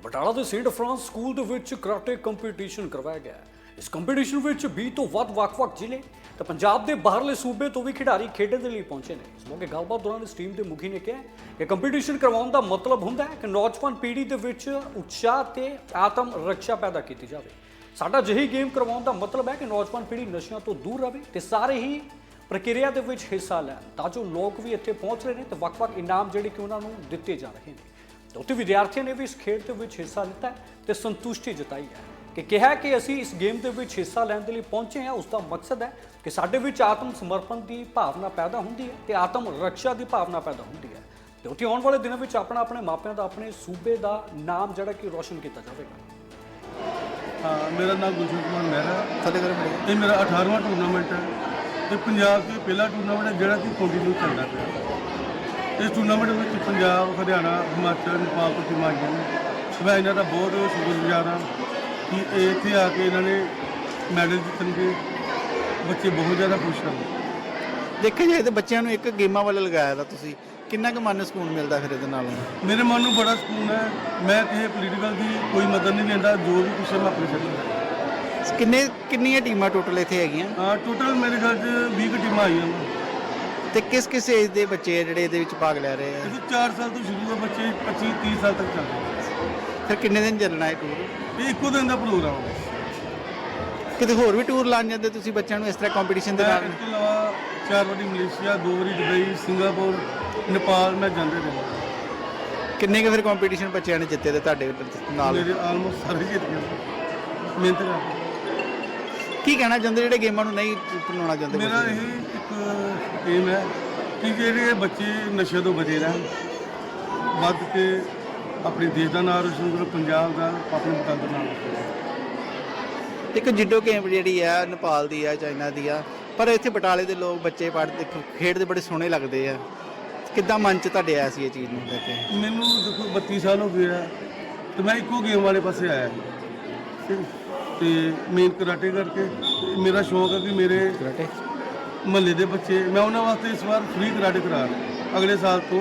ਸੋ ਬਟਾਲਾ ਦੇ Saint France school ਦੇ ਵਿੱਚ ਕਰਾਟੇ ਕੰਪੀਟੀਸ਼ਨ ਕਰਵਾਇਆ ਗਿਆ ਇਸ ਕੰਪੀਟੀਸ਼ਨ ਵਿੱਚ 20 ਤੋਂ ਵੱਧ ਵੱਖ-ਵੱਖ ਜ਼ਿਲ੍ਹੇ ਤੇ ਪੰਜਾਬ ਦੇ ਬਾਹਰਲੇ ਸੂਬੇ ਤੋਂ ਵੀ ਖਿਡਾਰੀ ਖੇਡਣ ਦੇ ਲਈ ਪਹੁੰਚੇ ਨੇ। ਇਸ ਮੌਕੇ ਗੱਲਬਾਤ ਦੌਰਾਨ ਇਸ ਟੀਮ ਦੇ ਮੁਖੀ ਨੇ ਕਿਹਾ ਕਿ ਕੰਪੀਟੀਸ਼ਨ ਕਰਵਾਉਣ ਦਾ ਮਤਲਬ ਹੁੰਦਾ ਹੈ ਕਿ ਨੌਜਵਾਨ ਪੀੜ੍ਹੀ ਦੇ ਵਿੱਚ ਉਤਸ਼ਾਹ ਤੇ ਆਤਮ ਰੱਖਿਆ ਪੈਦਾ ਕੀਤੀ ਜਾਵੇ। ਸਾਡਾ ਜਿਹੀ ਗੇਮ ਕਰਵਾਉਣ ਦਾ ਮਤਲਬ ਹੈ ਕਿ ਨੌਜਵਾਨ ਪੀੜ੍ਹੀ ਨਸ਼ਿਆਂ ਤੋਂ ਦੂਰ ਰਹੇ ਤੇ ਸਾਰੇ ਹੀ ਪ੍ਰਕਿਰਿਆ ਦੇ ਵਿੱਚ ਹਿੱਸਾ ਲੈਣ, ਤਾਂ ਜੋ ਲੋਕ ਵੀ ਇੱਥੇ ਪਹੁੰਚ ਰਹੇ ਨੇ ਤੇ ਵੱਖ-ਵੱਖ ਇਨਾਮ ਜਿਹੜੇ ਕਿ ਉਹਨਾਂ ਨੂੰ ਦਿੱਤੇ ਜਾ ਰਹੇ ਨੇ। ਉੱਥੇ ਵਿਦਿਆਰਥੀਆਂ ਨੇ ਵੀ ਇਸ ਖੇਡ ਦੇ ਵਿੱਚ ਹਿੱਸਾ ਲਿੱਤਾ ਤੇ ਸੰਤੁਸ਼ਟੀ ਜਤਾਈ ਹੈ ਕਿ ਕਿਹਾ ਕਿ ਅਸੀਂ ਇਸ ਗੇਮ ਦੇ ਵਿੱਚ ਹਿੱਸਾ ਲੈਣ ਦੇ ਲਈ ਪਹੁੰਚੇ ਹਾਂ ਉਸ ਦਾ ਮਕਸਦ ਹੈ ਕਿ ਸਾਡੇ ਵਿੱਚ ਆਤਮ ਸਮਰਪਣ ਦੀ ਭਾਵਨਾ ਪੈਦਾ ਹੁੰਦੀ ਹੈ ਤੇ ਆਤਮ ਰੱਖਿਆ ਦੀ ਭਾਵਨਾ ਪੈਦਾ ਹੁੰਦੀ ਹੈ। ਤੇ ਉੱਥੇ ਆਉਣ ਵਾਲੇ ਦਿਨਾਂ ਵਿੱਚ ਆਪਣਾ ਆਪਣੇ ਮਾਪਿਆਂ ਦਾ ਆਪਣੇ ਸੂਬੇ ਦਾ ਨਾਮ ਜਿਹੜਾ ਕਿ ਰੋਸ਼ਨ ਕੀਤਾ ਜਾਵੇਗਾ। ਹਾਂ ਮੇਰਾ ਨਾਮ ਗੁਲਸ਼ਨ ਕੁਮਾਰ ਮਹਿਰਾ ਕਰ ਬੜੇ। ਇਹ ਮੇਰਾ 18ਵਾਂ ਟੂਰਨਾਮੈਂਟ ਹੈ ਤੇ ਪੰਜਾਬ ਦੇ ਪਹਿਲਾ ਟੂਰਨਾਮੈਂਟ ਹੈ ਜਿਹੜਾ ਕਿ ਕੰਟੀਨਿਊ ਚੱਲਦਾ ਪਿਆ। ਇਸ ਟੂਰਨਾਮੈਂਟ ਵਿੱਚ ਪੰਜਾਬ ਹਰਿਆਣਾ ਹਿਮਾਚਲ ਨੇਪਾਲ ਤੋਂ ਟੀਮਾਂ ਆਈਆਂ ਨੇ। ਮੈਂ ਇਹਨਾਂ ਦਾ ਬਹੁਤ ਸ਼ੁਕਰਗੁਜ਼ਾਰ ਹਾਂ ਕਿ ਇਹ ਇੱਥੇ ਆ ਕੇ ਇਹਨਾਂ ਨੇ ਮੈਡਲ ਜਿੱਤਣਗੇ ਬੱਚੇ ਬਹੁਤ ਜ਼ਿਆਦਾ ਖੁਸ਼ ਹਨ। ਦੇਖਿਆ ਜਾਏ ਤੇ ਬੱਚਿਆਂ ਨੂੰ ਇੱਕ ਗੇਮਾਂ ਵੱਲ ਲਗਾਇਆ ਦਾ ਤੁਸੀਂ ਕਿੰਨਾ ਕੁ ਮਨ ਨੂੰ ਸਕੂਨ ਮਿਲਦਾ ਫਿਰ ਇਹਦੇ ਨਾਲ? ਮੇਰੇ ਮਨ ਨੂੰ ਬੜਾ ਸਕੂਨ ਹੈ। ਮੈਂ ਕਿਸੇ ਪੋਲੀਟੀਕਲ ਦੀ ਕੋਈ ਮਦਦ ਨਹੀਂ ਲੈਂਦਾ ਜੋ ਵੀ ਕੁਛ ਹੈ ਮੈਂ ਆਪਣੀ ਛੱਡਦਾ ਕਿੰਨੇ ਕਿੰਨੀਆਂ ਟੀਮਾਂ ਟੋਟਲ ਇੱਥੇ ਹੈਗੀਆਂ? ਹਾਂ ਟੋਟਲ ਮੇਰੇ ਖਿਆਲ 'ਚ 20 ਕੁ ਟੀਮਾਂ ਆਈਆਂ ਨੇ। ਤੇ ਕਿਸ ਕਿਸ ਏਜ ਦੇ ਬੱਚੇ ਆ ਜਿਹੜੇ ਇਹਦੇ ਵਿੱਚ ਭਾਗ ਲੈ ਰਹੇ ਆ? ਇਹ 4 ਸਾਲ ਤੋਂ ਸ਼ੁਰੂ ਹੈ ਬੱਚੇ 25 30 ਸਾਲ ਤੱਕ ਚੱਲਦੇ ਫਿਰ ਕਿੰਨੇ ਦਿਨ ਚੱਲਣਾ ਹੈ ਟੂਰ ਇਹ ਇੱਕੋ ਦਿਨ ਦਾ ਪ੍ਰੋਗਰਾਮ ਹੈ ਕਿਤੇ ਹੋਰ ਵੀ ਟੂਰ ਲਾਣ ਜਾਂਦੇ ਤੁਸੀਂ ਬੱਚਿਆਂ ਨੂੰ ਇਸ ਤਰ੍ਹਾਂ ਕੰਪੀਟੀਸ਼ਨ ਦੇ ਮੈਂ ਨਾਲ? ਇਸ ਤੋਂ ਇਲਾਵਾ ਚਾਰ ਵਾਰੀ ਮਲੇਸ਼ੀਆ ਦੋ ਵਾਰੀ ਦੁਬਈ ਸਿੰਗਾਪੁਰ ਨੇਪਾਲ ਮੈਂ ਜਾਂਦੇ ਰਹੇ ਕਿੰਨੇ ਕੁ ਫਿਰ ਕੰਪੀਟੀਸ਼ਨ ਬੱਚਿਆਂ ਨੇ ਜਿੱਤੇ ਤੇ ਤੁਹਾਡੇ ਨਾਲ? ਮੇਰੇ ਆਲਮੋਸਟ ਸਾਰੇ ਜਿੱਤ ਗਏ। ਮਿਹਨਤ ਕਰਕੇ ਕੀ ਕਹਿਣਾ ਚਾਹੁੰਦੇ ਜਿਹੜੇ ਗੇਮਾਂ ਨੂੰ ਨਹੀਂ ਬਣਾਉਣਾ ਚਾਹੁੰਦੇ ਮੇਰਾ ਬੱਚੇ? ਇਹ ਇੱਕ ਏਮ ਹੈ ਕਿ ਜਿਹੜੇ ਬੱਚੇ ਨਸ਼ੇ ਤੋਂ ਬਚੇ ਰਹਿਣ ਵੱਧ ਕੇ ਆਪਣੇ ਦੇਸ਼ ਦਾ ਨਾਮ ਰੋਸ਼ਨ ਕਰੋ ਪੰਜਾਬ ਦਾ ਆਪਣੇ ਵਤਨ ਦਾ ਨਾਮ ਰੋਸ਼ਨ ਕਰੋ ਇੱਕ ਜਿੱਡੋ ਗੇਮ ਜਿਹੜੀ ਆ ਨੇਪਾਲ ਦੀ ਆ ਚਾਈਨਾ ਦੀ ਆ ਪਰ ਇੱਥੇ ਬਟਾਲੇ ਦੇ ਲੋਕ ਬੱਚੇ ਪੜ੍ਹਦੇ ਖੇਡਦੇ ਬੜੇ ਸੋਹਣੇ ਲੱਗਦੇ ਆ ਕਿੱਦਾਂ ਮਨ ਚ ਤੁਹਾਡੇ ਆਇਆ ਸੀ ਇਹ ਚੀਜ਼ ਨੂੰ ਲੈ ਕੇ ਮੈਨੂੰ ਦੇਖੋ 32 ਸਾਲ ਹੋ ਗਏ ਆ ਤੇ ਮੈਂ ਇੱਕੋ ਗੇਮ ਵਾਲੇ ਪਾਸੇ ਆਇਆ ਠੀਕ। ਤੇ ਮੇਨ ਕਰਾਟੇ ਕਰਕੇ ਤੇ ਮੇਰਾ ਸ਼ੌਂਕ ਹੈ ਕਿ ਮੇਰੇ ਕਰਾਟੇ ਮਹੱਲੇ ਦੇ ਬੱਚੇ ਮੈਂ ਉਹਨਾਂ ਵਾਸਤੇ ਇਸ ਵਾਰ ਫ੍ਰੀ ਕਰਾਟੇ ਕਰਾ ਰਿਹਾ। ਅਗਲੇ ਸਾਲ ਤੋਂ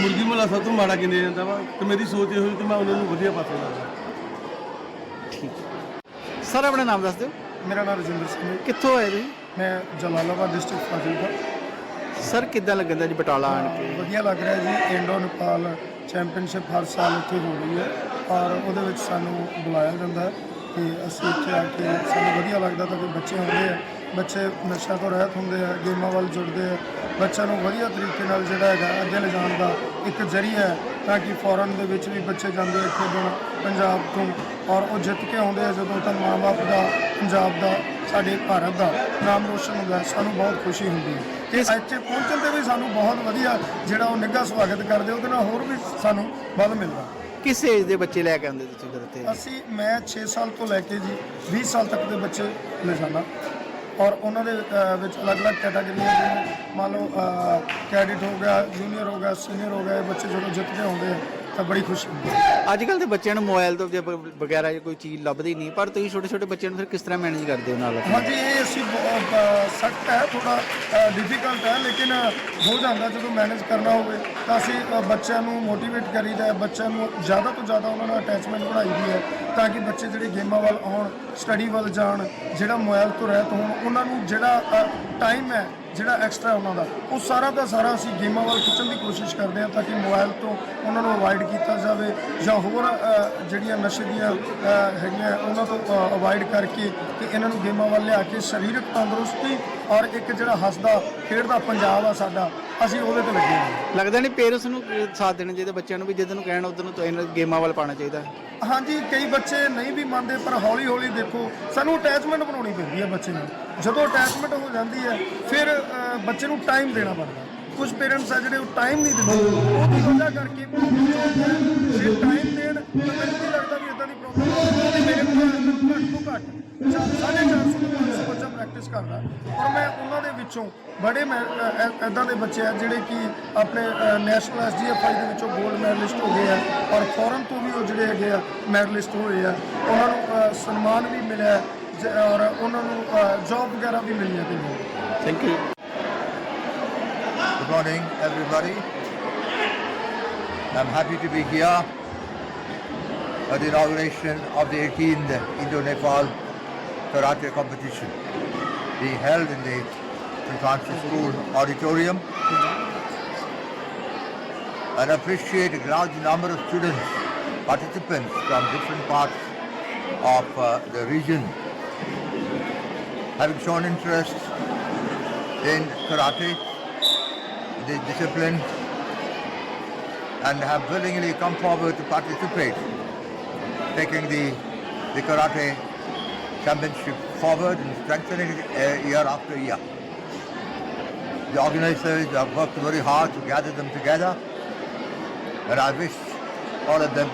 ਮੁਰਗੀ ਮਹੱਲਾ ਸਭ ਤੋਂ ਮਾੜਾ ਗਿਣਿਆ ਜਾਂਦਾ ਵਾ ਤੇ ਮੇਰੀ ਸੋਚ ਇਹ ਹੋਈ ਕਿ ਮੈਂ ਉਹਨਾਂ ਨੂੰ ਵਧੀਆ ਪਾਸੇ ਲਾਵਾਂ ਸਰ ਆਪਣਾ ਨਾਮ ਦੱਸ ਦਿਓ। ਮੇਰਾ ਨਾਮ ਰਜਿੰਦਰ ਸਿੰਘ ਹੈ। ਕਿੱਥੋਂ ਆਏ ਤੁਸੀਂ? ਮੈਂ ਜਲਾਲਾਬਾਦ ਡਿਸਟ੍ਰਿਕਟ ਫਾਜ਼ਿਲਕਾ। ਸਰ ਕਿੱਦਾਂ ਲੱਗਦਾ ਜੀ ਬਟਾਲਾ ਆਣ ਕੇ? ਵਧੀਆ ਲੱਗ ਰਿਹਾ ਜੀ। ਇੰਡੋ ਨੇਪਾਲ ਚੈਂਪੀਅਨਸ਼ਿਪ ਹਰ ਸਾਲ ਇੱਥੇ ਹੋ ਰਹੀ ਹੈ। ਔਰ ਉਹਦੇ ਵਿੱਚ ਸਾਨੂੰ ਬੁਲਾਇਆ ਜਾਂਦਾ ਹੈ। ਕਿ ਅਸੀਂ ਇੱਥੇ ਆ ਕੇ ਸਾਨੂੰ ਵਧੀਆ ਲੱਗਦਾ ਤਾਂ ਕਿ ਬੱਚੇ ਹੁੰਦੇ ਆ, ਬੱਚੇ ਨਸ਼ਾ ਤੋਂ ਰਹਿਤ ਹੁੰਦੇ ਆ, ਗੇਮਾਂ ਵੱਲ ਜੁੜਦੇ ਆ। ਬੱਚਿਆਂ ਨੂੰ ਵਧੀਆ ਤਰੀਕੇ ਨਾਲ ਜਿਹੜਾ ਹੈਗਾ ਅੱਗੇ ਲਿਜਾਣ ਦਾ ਇੱਕ ਜ਼ਰੀਆ ਹੈ ਤਾਂ ਕਿ ਫੋਰਨ ਦੇ ਵਿੱਚ ਵੀ ਬੱਚੇ ਜਾਂਦੇ ਆ ਖੇਡਣ ਪੰਜਾਬ ਤੋਂ ਔਰ ਉਹ ਜਿੱਤ ਕੇ ਆਉਂਦੇ ਆ ਜਦੋਂ ਤਾਂ ਮਾਂ-ਬਾਪ ਦਾ, ਪੰਜਾਬ ਦਾ, ਸਾਡੇ ਭਾਰਤ ਦਾ ਨਾਮ ਰੋਸ਼ਨ ਹੁੰਦਾ ਸਾਨੂੰ ਬਹੁਤ ਖੁਸ਼ੀ ਹੁੰਦੀ ਹੈ। ਤੇ ਇੱਥੇ ਪਹੁੰਚਣ ਤੇ ਵੀ ਸਾਨੂੰ ਬਹੁਤ ਵਧੀਆ ਜਿਹੜਾ ਉਹ ਨਿੱਘਾ ਸਵਾਗਤ ਕਰਦੇ ਉਹਦੇ ਨਾਲ ਹੋਰ ਵੀ ਸਾਨੂੰ ਵੱਧ ਮਿਲਦਾ। ਕਿਸ ਏਜ ਦੇ ਬੱਚੇ ਲੈ ਕੇ ਆਉਂਦੇ ਤੁਸੀਂ ਫਿਰ ਇੱਥੇ ਅਸੀਂ ਮੈਂ 6 ਸਾਲ ਤੋਂ ਲੈ ਕੇ ਜੀ 20 ਸਾਲ ਤੱਕ ਦੇ ਬੱਚੇ ਲੈ ਔਰ ਉਹਨਾਂ ਦੇ ਅ, ਵਿੱਚ ਅਲੱਗ-ਅਲੱਗ ਕੈਟਾਗਰੀਆਂ ਜਿਵੇਂ ਮੰਨ ਲਓ ਕੈਡਿਟ ਹੋ ਗਿਆ ਜੂਨੀਅਰ ਹੋ ਗਿਆ ਸੀਨੀਅਰ ਹੋ ਗਿਆ ਇਹ ਬੱਚੇ ਜਦੋਂ ਜਿੱਤਦੇ ਹੁੰਦੇ ਆਉਂਦੇ ਆ ਤਾਂ ਬੜੀ ਖੁਸ਼ੀ ਹੁੰਦੀ ਹੈ। ਅੱਜ ਕੱਲ ਦੇ ਬੱਚਿਆਂ ਨੂੰ ਮੋਬਾਈਲ ਤੋਂ ਜੇ ਬ- ਵਗੈਰਾ ਜੇ ਕੋਈ ਚੀਜ਼ ਲੱਭਦੀ ਨਹੀਂ ਪਰ ਤੁਸੀਂ ਛੋਟੇ ਛੋਟੇ ਬੱਚਿਆਂ ਨੂੰ ਫਿਰ ਕਿਸ ਤਰ੍ਹਾਂ ਮੈਨੇਜ ਕਰਦੇ ਹੋ ਨਾਲ? ਹਾਂਜੀ ਇਹ ਅਸੀਂ ਸਖਤ ਹੈ ਥੋੜਾ ਡਿਫਿਕਲਟ ਹੈ ਲੇਕਿਨ ਹੋ ਜਾਂਦਾ ਜਦੋਂ ਮੈਨੇਜ ਕਰਨਾ ਹੋਵੇ ਤਾਂ ਅਸੀਂ ਅ, ਬੱਚਿਆਂ ਨੂੰ ਮੋਟੀਵੇਟ ਕਰੀਦਾ ਹੈ ਬੱਚਿਆਂ ਨੂੰ ਜ਼ਿਆਦਾ ਤੋਂ ਜ਼ਿਆਦਾ ਉਹਨਾਂ ਨਾਲ ਅਟੈਚਮੈਂਟ ਬਣਾਈਦੀ ਹੈ ਤਾਂ ਕਿ ਬੱਚੇ ਜਿਹੜੇ ਗੇਮਾਂ ਵੱਲ ਆਉਣ ਸਟੱਡੀ ਵੱਲ ਜਾਣ ਜਿਹੜਾ ਮੋਬਾਈਲ ਤੋਂ ਰਹਿਤ ਹੋਣ ਉਹਨਾਂ ਨੂੰ ਜਿਹੜਾ ਟਾਈਮ ਹੈ ਜਿਹੜਾ ਐਕਸਟਰਾ ਉਹਨਾਂ ਦਾ। ਉਹ ਸਾਰਾ ਦਾ ਸਾਰਾ ਅਸੀਂ ਗੇਮਾਂ ਵੱਲ ਖਿੱਚਣ ਦੀ ਕੋਸ਼ਿਸ਼ ਕਰਦੇ ਹਾਂ ਤਾਂ ਕਿ ਮੋਬਾਈਲ ਤੋਂ ਉਹਨਾਂ ਨੂੰ ਅਵਾਇਡ ਕੀਤਾ ਜਾਵੇ ਜਾਂ ਹੋਰ ਜਿਹੜੀਆਂ ਨਸ਼ੇ ਦੀਆਂ ਹੈਗੀਆਂ, ਉਹਨਾਂ ਤੋਂ ਅਵਾਇਡ ਕਰਕੇ ਤੇ ਇਹਨਾਂ ਨੂੰ ਗੇਮਾਂ ਵੱਲ ਲਿਆ ਕੇ ਸਰੀਰਕ ਤੰਦਰੁਸਤੀ ਔਰ ਇੱਕ ਜਿਹੜਾ ਹੱਸਦਾ, ਖੇਡਦਾ ਪੰਜਾਬ ਆ ਸਾਡਾ ਅਸੀਂ ਉਹਦੇ ਤੇ ਲੱਗੇ ਹਾਂ। ਲੱਗਦਾ ਨਹੀਂ ਪੇਰੈਂਟਸ ਨੂੰ ਸਾਥ ਦੇਣਾ ਚਾਹੀਦਾ ਬੱਚਿਆਂ ਨੂੰ ਵੀ ਜਿੱਦ ਨੂੰ ਕਹਿਣ ਉਧਰ ਨੂੰ ਇਹਨਾਂ ਗੇਮਾਂ ਵੱਲ ਪਾਉਣਾ ਚਾਹੀਦਾ। ਹਾਂਜੀ ਕਈ ਬੱਚੇ ਨਹੀਂ ਵੀ ਮੰਨਦੇ ਪਰ ਹੌਲੀ ਹੌਲੀ ਦੇਖੋ ਸਾਨੂੰ ਅਟੈਚਮੈਂਟ ਬਣਾਉਣੀ ਪੈਂਦੀ ਹੈ ਬੱਚੇ ਨਾਲ ਜਦੋਂ ਅਟੈਚਮੈਂਟ ਹੋ ਜਾਂਦੀ ਹੈ ਫਿਰ ਅ, ਬੱਚੇ ਨੂੰ ਟਾਈਮ ਦੇਣਾ ਪੈਂਦਾ। ਕੁਝ ਪੇਰੈਂਟਸ ਆ ਜਿਹੜੇ ਉਹ ਟਾਈਮ ਨਹੀਂ ਦਿੰਦੇ। ਉਹਦੀ ਵਜ੍ਹਾ ਕਰਕੇ ਜੇ ਟਾਈਮ ਦੇਣ ਤਾਂ ਮੈਨੂੰ ਨਹੀਂ ਲੱਗਦਾ ਵੀ ਇਦਾਂ ਦੀ ਪ੍ਰੋਬਲਮ ਮੇਰੇ ਕੋਲ ਘੱਟ ਤੋਂ ਘੱਟ ਚਾਰ- ਸਾਢੇ ਚਾਰ ਸੌ ਤੋਂ 500 ਬੱਚਾ ਪ੍ਰੈਕਟਿਸ ਕਰਦਾ। ਔਰ ਮੈਂ ਉਹਨਾਂ ਦੇ ਵਿੱਚੋਂ ਬੜੇ ਐਦਾਂ ਦੇ ਬੱਚੇ ਆ ਜਿਹੜੇ ਕਿ ਆਪਣੇ ਨੈਸ਼ਨਲ ਐਸਡੀਐਫਆਈ ਦੇ ਵਿੱਚੋਂ 골ਡ ਮੈਡਲਿਸਟ ਹੋ ਗਏ ਆ ਔਰ ਫੋਰਨ ਤੋਂ ਵੀ ਉਹ ਜਿਹੜੇ ਹੈਗੇ ਆ ਮੈਡਲਿਸਟ ਹੋਏ ਆ। ਉਹਨਾਂ ਨੂੰ ਸਨਮਾਨ ਵੀ ਮਿਲਿਆ ਹੈ ਔਰ ਉਹਨਾਂ ਨੂੰ ਜੌਬ ਵਗੈਰਾ ਵੀ ਮਿਲੀਆਂ ਤੇ thank you Good morning, everybody. I'm happy to be here uh, the inauguration of the 18th Indo-Nepal Karate competition. Being held in the St. Francis School auditorium and appreciate a large number of students, participants from different parts of uh, the region having shown interest in karate, the discipline, and have willingly come forward to participate, taking the, the karate championship forward and strengthening it uh, year after year. The organizers have worked very hard to gather them together, and I wish all of them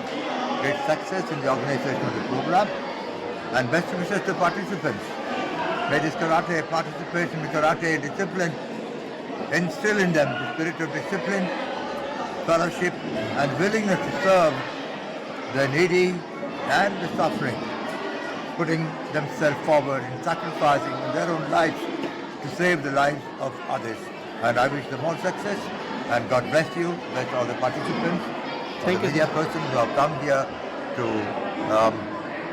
great success in the organization of the program and best wishes to participants. May this karate participation in karate discipline instill in them the spirit of discipline, fellowship, and willingness to serve the needy and the suffering, putting themselves forward and sacrificing their own lives to save the lives of others. And I wish them all success and God bless you, bless all the participants, all Thank the you. media persons who have come here to um,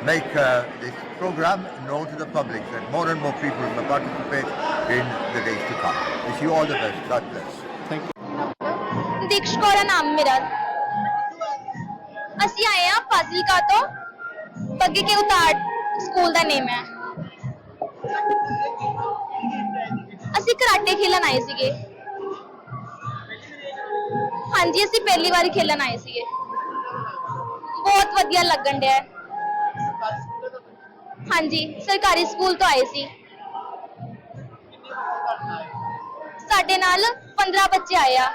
make uh, this program known to the public that more and more people will participate in the days to come. Wish you all the best. God bless. Thank you Deeksh Kaur ਹੈ ਨਾਮ ਮੇਰਾ ਅਸੀਂ ਆਏ ਆ ਫਾਜ਼ਿਲਕਾ ਤੋਂ ਬੱਗੇ ਕੇ ਉਤਾਰ school ਦਾ ਨੇਮ ਹੈ। ਅਸੀਂ ਕਰਾਟੇ ਖੇਲਣ ਆਏ ਸੀਗੇ। ਹਾਂਜੀ, ਅਸੀਂ ਪਹਿਲੀ ਵਾਰੀ ਖੇਲਣ ਆਏ ਸੀਗੇ। ਬਹੁਤ ਵਧੀਆ ਲੱਗਣ ਡਿਆ। ਹੈ। ਹਾਂਜੀ, ਸਰਕਾਰੀ ਸਕੂਲ ਤੋਂ ਆਏ ਸੀ। ਸਾਡੇ ਨਾਲ 15 ਬੱਚੇ ਆਏ ਆ।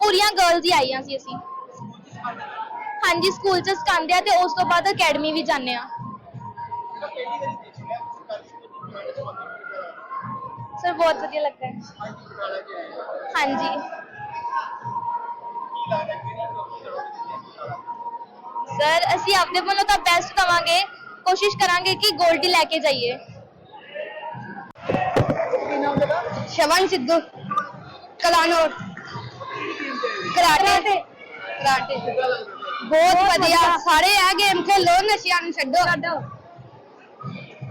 ਪੂਰੀਆਂ ਗਰਲਸ ਹੀ ਆਈਆਂ ਸੀ ਅਸੀਂ। ਹਾਂਜੀ ਸਕੂਲ ਚ ਸਿਖਾਉਂਦੇ ਆ ਤੇ ਉਸ ਤੋਂ ਬਾਅਦ ਅਕੈਡਮੀ ਵੀ ਜਾਂਦੇ ਆ। ਸਰ ਬਹੁਤ ਵਧੀਆ ਲੱਗਦਾ ਹੈ ਹਾਂਜੀ ਸਰ ਅਸੀਂ ਆਪਣੇ ਵੱਲੋਂ ਤਾਂ ਬੈਸਟ ਦਵਾਂਗੇ ਕੋਸ਼ਿਸ਼ ਕਰਾਂਗੇ ਕਿ 골ਡ ਹੀ ਲੈ ਕੇ ਜਾਈਏ ਸ਼ਵਨ ਸਿੱਧੂ ਕਲਾਨੌਰ ਕਰਾਟੇ ਕਰਾਟੇ ਬਹੁਤ ਵਧੀਆ ਸਾਰੇ ਆ ਗੇਮ ਖੇਲੋ ਨਸ਼ਿਆਂ ਨੂੰ ਛੱਡੋ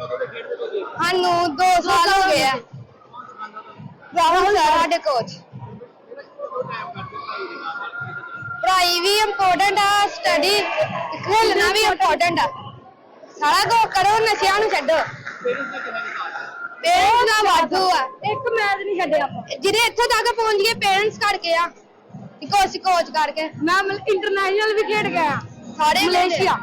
ਸਾਨੂੰ 2 ਸਾਲ ਹੋ ਗਏ ਆ। ਰਾਹੁਲ ਸਰ ਸਾਡੇ ਕੋਚ ਪੜ੍ਹਾਈ ਵੀ ਇੰਪੋਰਟੈਂਟ ਆ ਸਟੱਡੀ ਖੇਲਣਾ ਵੀ ਇੰਪੋਰਟੈਂਟ ਆ। ਸਾਰਾ ਕੁਝ ਕਰੋ ਨਸ਼ਿਆਂ ਨੂੰ ਛੱਡੋ। ਪੇਰੈਂਟਸ ਨਾਲ ਵਾਧੂ ਆ। ਇੱਕ ਮੈਚ ਨਹੀਂ ਛੱਡਿਆ ਆਪਾਂ। ਜਿਹੜੇ ਇੱਥੋਂ ਤੱਕ ਪਹੁੰਚ ਗਏ ਪੇਰੈਂਟਸ ਕਰਕੇ ਆ। ਕੋਚ ਕੋਚ ਕਰਕੇ। ਮੈਂ ਇੰਟਰਨੈਸ਼ਨਲ ਵੀ ਖੇਡ ਗਿਆ ਸਾਰੇ ਮਲੇਸ਼ੀਆ।